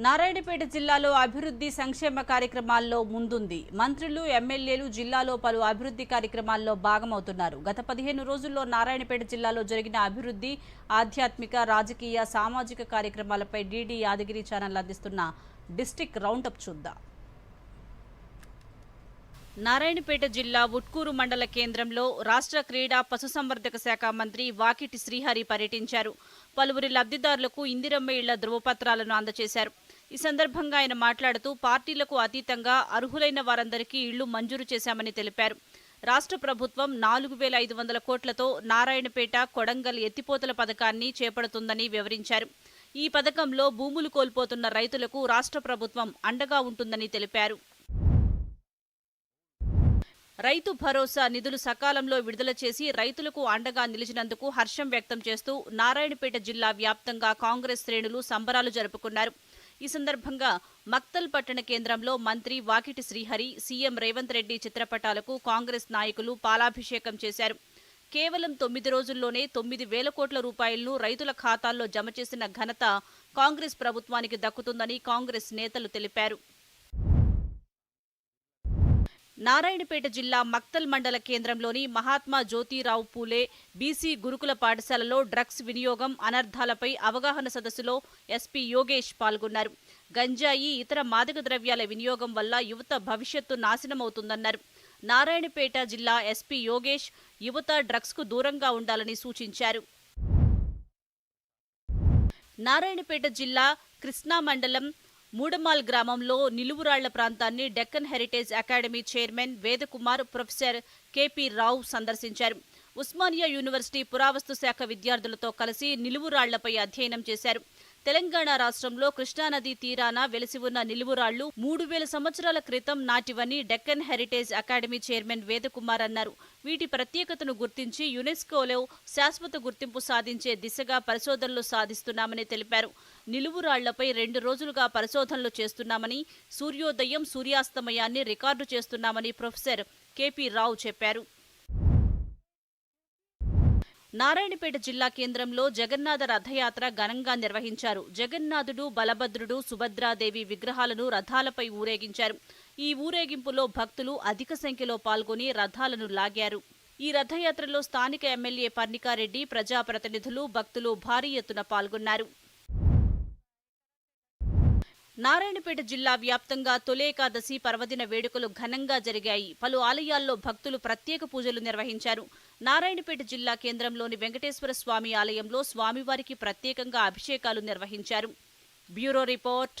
నారాయణపేట జిల్లాలో అభివృద్ధి సంక్షేమ కార్యక్రమాల్లో ముందుంది. మంత్రులు ఎమ్మెల్యేలు జిల్లాలో పలు అభివృద్ధి కార్యక్రమాల్లో భాగమవుతున్నారు. గత పదిహేను రోజుల్లో నారాయణపేట జిల్లాలో జరిగిన అభివృద్ధి ఆధ్యాత్మిక రాజకీయ సామాజిక కార్యక్రమాలపై డీడీ యాదగిరి ఛానల్ అందిస్తున్న డిస్టిక్ రౌండప్ చూద్దాం. నారాయణపేట జిల్లా ఉట్కూరు మండల కేంద్రంలో రాష్ట్ర క్రీడా పశుసంవర్ధక శాఖ మంత్రి వాకిటి శ్రీహరి పర్యటించారు. పలువురి లబ్ధిదారులకు ఇందిరమ్మ ఇళ్ళ ధృవపత్రాలను అందజేశారు. ఈ సందర్భంగా ఆయన మాట్లాడుతూ పార్టీలకు అతీతంగా అర్హులైన వారందరికీ ఇళ్ళు మంజూరు చేశామని తెలిపారు. రాష్ట్ర ప్రభుత్వం నాలుగు వేల ఐదు వందల కోట్లతో నారాయణపేట కొడంగల్ ఎత్తిపోతల పథకాన్ని చేపడుతుందని వివరించారు. ఈ పథకంలో భూములు కోల్పోతున్న రైతులకు రాష్ట్ర ప్రభుత్వం అండగా ఉంటుందని తెలిపారు. రైతు భరోసా నిధులు సకాలంలో విడుదల చేసి రైతులకు అండగా నిలిచినందుకు హర్షం వ్యక్తం చేస్తూ నారాయణపేట జిల్లా వ్యాప్తంగా కాంగ్రెస్ శ్రేణులు సంబరాలు జరుపుకున్నారు. ఈ సందర్భంగా మక్తల్ పట్టణ కేంద్రంలో మంత్రి వాకిటి శ్రీహరి సీఎం రేవంత్ రెడ్డి చిత్రపటాలకు కాంగ్రెస్ నాయకులు పాలాభిషేకం చేశారు. కేవలం తొమ్మిది రోజుల్లోనే తొమ్మిది వేల కోట్ల రూపాయలను రైతుల ఖాతాల్లో జమ చేసిన ఘనత కాంగ్రెస్ ప్రభుత్వానికి దక్కుతుందని కాంగ్రెస్ నేతలు తెలిపారు. నారాయణపేట జిల్లా మక్తల్ మండల కేంద్రంలోని మహాత్మా జ్యోతిరావు పూలే బీసీ గురుకుల పాఠశాలలో డ్రగ్స్ వినియోగం అనర్థాలపై అవగాహన సదస్సులో ఎస్పీ యోగేష్ పాల్గొన్నారు. గంజాయి ఇతర మాదక ద్రవ్యాల వినియోగం వల్ల యువత భవిష్యత్తు నాశనమవుతుందన్నారు. నారాయణపేట జిల్లా ఎస్పీ యోగేష్ యువత డ్రగ్స్కు దూరంగా ఉండాలని సూచించారు. నారాయణపేట జిల్లా కృష్ణా మండలం మూడమాల్ గ్రామంలో నిలువురాళ్ళ ప్రాంతాన్ని Deccan heritage academy chairman Vedakumar professor KP Rao సందర్శించారు. ఉస్మానియా యూనివర్సిటీ పురావస్తు శాఖ విద్యార్థులతో కలిసి నిలువురాళ్ళపై అధ్యయనం చేశారు. తెలంగాణ రాష్ట్రంలో కృష్ణానది తీరాన వెలిసి ఉన్న నిలువురాళ్ళు మూడు వేల సంవత్సరాల క్రితం నాటివని Deccan heritage academy chairman Vedakumar అన్నారు. వీటి ప్రత్యేకతను గుర్తించి యునెస్కోలో శాశ్వత గుర్తింపు సాధించే దిశగా పరిశోధనలు సాధిస్తున్నామని తెలిపారు. నిలువురాళ్ళపై రెండు రోజులుగా పరిశోధనలు చేస్తున్నామని సూర్యోదయం సూర్యాస్తమయాన్ని రికార్డు చేస్తున్నామని ప్రొఫెసర్ కేపీ రావు చెప్పారు. నారాయణపేట జిల్లా కేంద్రంలో జగన్నాథ రథయాత్ర ఘనంగా నిర్వహించారు. జగన్నాథుడు బలభద్రుడు సుభద్రాదేవి విగ్రహాలను రథాలపై ఊరేగించారు. ఈ ఊరేగింపులో భక్తులు అధిక సంఖ్యలో పాల్గొని రథాలను లాగారు. ఈ రథయాత్రలో స్థానిక ఎమ్మెల్యే పర్ణికారెడ్డి ప్రజాప్రతినిధులు భక్తులు భారీ ఎత్తున పాల్గొన్నారు. నారాయణపేట జిల్లా వ్యాప్తంగా తొలేకాదశి పర్వదిన వేడుకలు ఘనంగా జరిగాయి. పలు ఆలయాల్లో భక్తులు ప్రత్యేక పూజలు నిర్వహించారు. నారాయణపేట జిల్లా కేంద్రంలోని వెంకటేశ్వర స్వామి ఆలయంలో స్వామివారికి ప్రత్యేకంగా అభిషేకాలు నిర్వహించారు. Bureau report